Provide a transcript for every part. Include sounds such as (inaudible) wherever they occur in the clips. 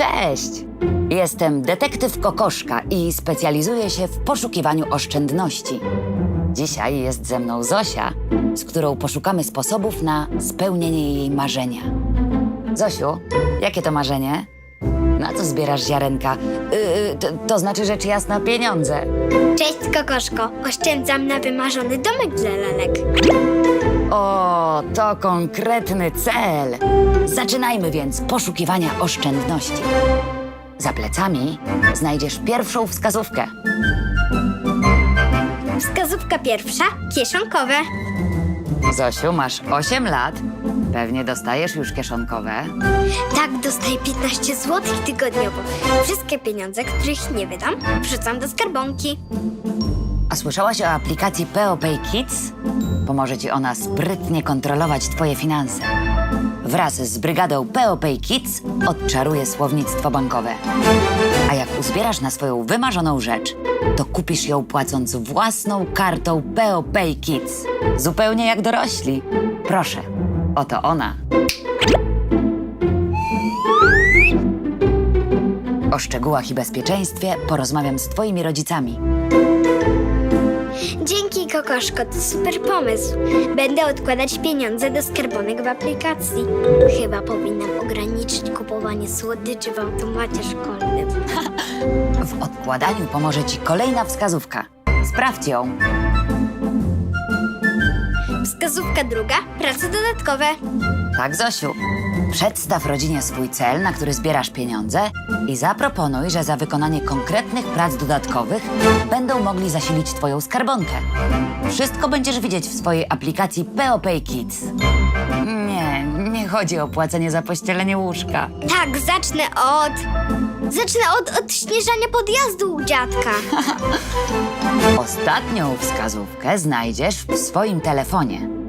Cześć! Jestem detektyw Kokoszka i specjalizuję się w poszukiwaniu oszczędności. Dzisiaj jest ze mną Zosia, z którą poszukamy sposobów na spełnienie jej marzenia. Zosiu, jakie to marzenie? Na co zbierasz ziarenka? Yy, to, to znaczy rzecz jasna pieniądze. Cześć, kokoszko. Oszczędzam na wymarzony domek dla lalek. O, to konkretny cel. Zaczynajmy więc poszukiwania oszczędności. Za plecami znajdziesz pierwszą wskazówkę. Wskazówka pierwsza. Kieszonkowe. Zosiu, masz 8 lat. Pewnie dostajesz już kieszonkowe. Tak, dostaję 15 zł tygodniowo. Wszystkie pieniądze, których nie wydam, wrzucam do skarbonki. A słyszałaś o aplikacji POPay Kids? Pomoże ci ona sprytnie kontrolować twoje finanse. Wraz z brygadą POPay Kids odczaruje słownictwo bankowe. A jak uzbierasz na swoją wymarzoną rzecz, to kupisz ją płacąc własną kartą POPay Kids. Zupełnie jak dorośli. Proszę, oto ona. O szczegółach i bezpieczeństwie porozmawiam z twoimi rodzicami. Dzięki, kokoszko, to super pomysł. Będę odkładać pieniądze do skarbonek w aplikacji. Chyba powinnam ograniczyć kupowanie słodyczy w automacie szkolnym. (laughs) W odkładaniu pomoże Ci kolejna wskazówka. Sprawdź ją. Wskazówka druga. Prace dodatkowe. Tak, Zosiu. Przedstaw rodzinie swój cel, na który zbierasz pieniądze i zaproponuj, że za wykonanie konkretnych prac dodatkowych będą mogli zasilić Twoją skarbonkę. Wszystko będziesz widzieć w swojej aplikacji POPay Kids. Nie, nie chodzi o płacenie za pościelenie łóżka. Tak, zacznę od... Zacznę od odśnieżania podjazdu u dziadka. (laughs) Ostatnią wskazówkę znajdziesz w swoim telefonie.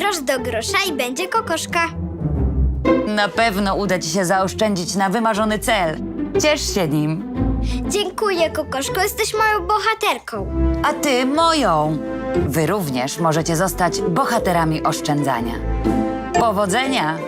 Grosz do grosza i będzie kokoszka. Na pewno uda Ci się zaoszczędzić na wymarzony cel. Ciesz się nim. Dziękuję, kokoszko, jesteś moją bohaterką. A ty moją. Wy również możecie zostać bohaterami oszczędzania. Powodzenia!